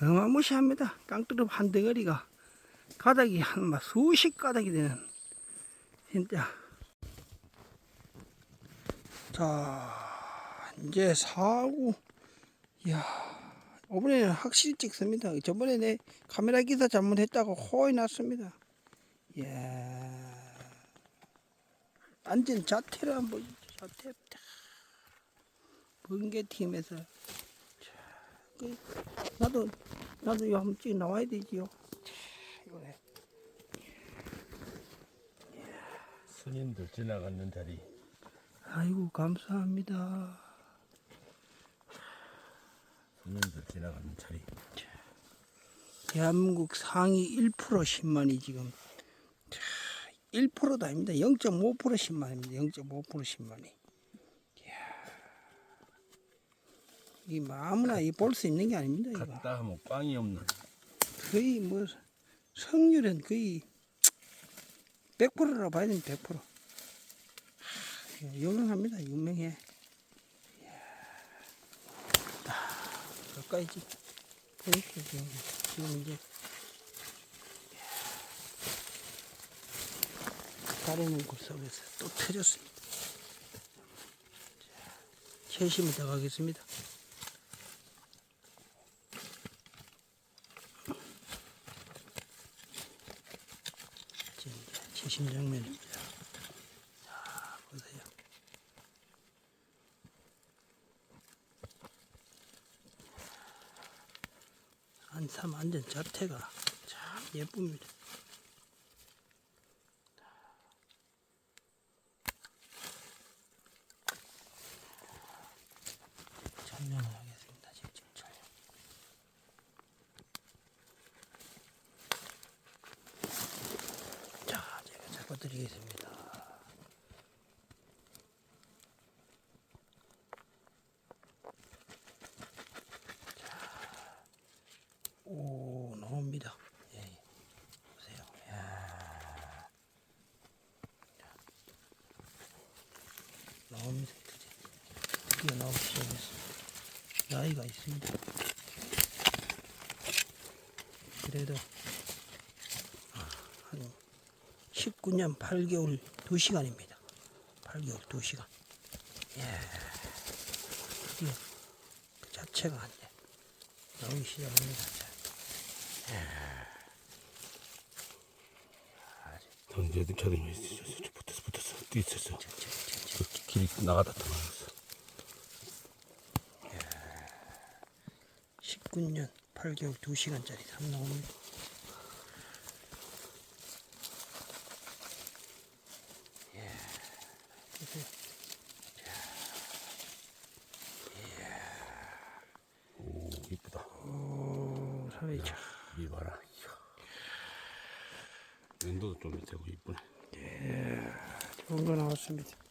어마무시합니다. 깡뚜릅 한 덩어리가 가닥이 한 막 수십 가닥이 되는 진짜 자 이제 사고 이야 이번에는 확실히 찍습니다. 저번에 내 카메라 기사 잘못했다고 호이 났습니다. 이야 완전 자태를 한번. 자태 번개팀에서 그, 나도 나도 이거 한번 찍 나와야 되지요. 차, 이거네. 스님들 지나가는 자리 아이고 감사합니다. 스님들 지나가는 자리 대한민국 상위 1% 10만이 지금 차, 1%도 아닙니다. 0.5% 10만입니다. 0.5% 10만이. 이 아무나 볼수 있는 게 아닙니다. 이거. 갔다 하면 꽝이 없는 거의 뭐 성률은 거의 100%라 봐야 됩니다. 100%. 하, 유명합니다. 유명해. 이야. 아, 가까이 지 보이시죠? 지금, 지금 이제 다리는 그 속에서 또 터졌습니다. 자, 채심을 더 가겠습니다. 지금 채심 장면입니다. 자, 보세요. 안삼 완전 자태가 참 예쁩니다. 촬영을 하겠습니다. 직접 촬영. 자, 제가 잡아 드리겠습니다. 자, 오, 나옵니다. 예, 예. 보세요. 야. 자. 나옵니다. 드디어, 나오기 시작했습니다. 나이가 있습니다. 그래도 한 19년 8개월 2시간입니다. 8개월 2시간. 예. 드디어 그 자체가 이제 나오기 시작합니다. 언제든 촬영이 있어 붙었어 붙었어 뛰었어 길이 나가다 도망갔어 19년 8개월 2시간짜리 삼 나옵니다. 예. 보세요. 오 이쁘다 오, 사회 참. 이 봐라 이야. 연도도 좀 되고 이쁘네 좋은 거 나왔습니다.